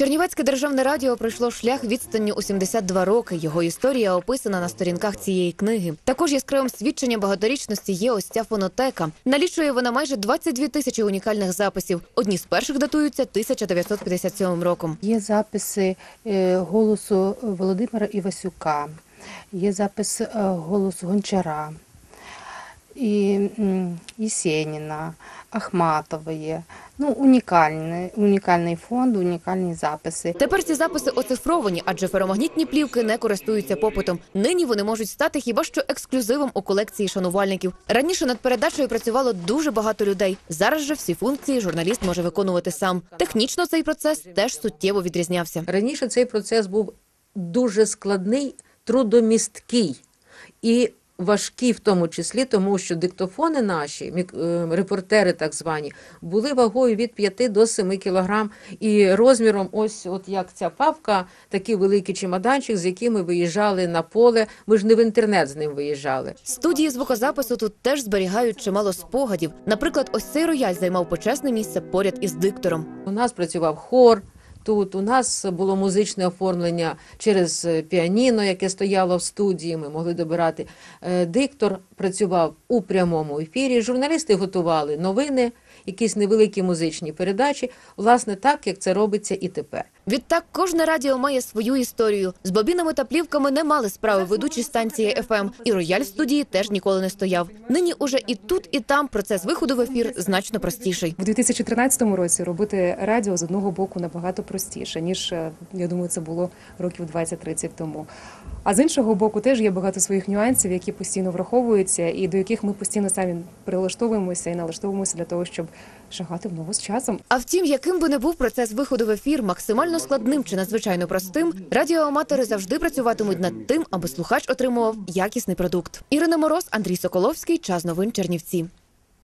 Чернівецьке державне радіо пройшло шлях відстанню у 72 роки. Його історія описана на сторінках цієї книги. Також яскравим свідченням багаторічності є ось ця фонотека. Налічує вона майже 22 тисячі унікальних записів. Одні з перших датуються 1957 роком. Є записи е, голосу Володимира Івасюка, є запис е, голосу Гончара, і м, Єсеніна, Ахматової. Ну, унікальний, унікальний фонд, унікальні записи. Тепер ці записи оцифровані, адже феромагнітні плівки не користуються попитом. Нині вони можуть стати хіба що ексклюзивом у колекції шанувальників. Раніше над передачею працювало дуже багато людей. Зараз же всі функції журналіст може виконувати сам. Технічно цей процес теж суттєво відрізнявся. Раніше цей процес був дуже складний, трудомісткий і важкий в тому числі, тому що диктофони наші, е, репортери так звані, були вагою від 5 до 7 кілограм і розміром, ось от як ця папка, такий великий чемоданчик, з яким ми виїжджали на поле. Ми ж не в інтернет з ним виїжджали. Студії звукозапису тут теж зберігають чимало спогадів. Наприклад, ось цей рояль займав почесне місце поряд із диктором. У нас працював хор. Тут у нас було музичне оформлення через е, піаніно, яке стояло в студії. Ми могли добирати. Е, Диктор працював у прямому ефірі. Журналісти готували новини, якісь невеликі музичні передачі. Власне, так як це робиться і тепер. Відтак кожне радіо має свою історію. З бобінами та плівками не мали справи ведучі станції ФМ, і рояль в студії теж ніколи не стояв. Нині уже і тут, і там процес виходу в ефір значно простіший. В 2013 році робити радіо з одного боку набагато простіше, ніж е, я думаю, це було років 20-30 тому. А з іншого боку, теж є багато своїх нюансів, які постійно враховуються, і до яких ми постійно самі прилаштовуємося і налаштовуємося для того, щоб шагати в ногу з часом. А втім, яким би не був процес виходу в ефір, максимально складним чи надзвичайно простим, радіоаматори завжди працюватимуть над тим, аби слухач отримував якісний продукт. Ірина Мороз, Андрій Соколовський, час новин Чернівці.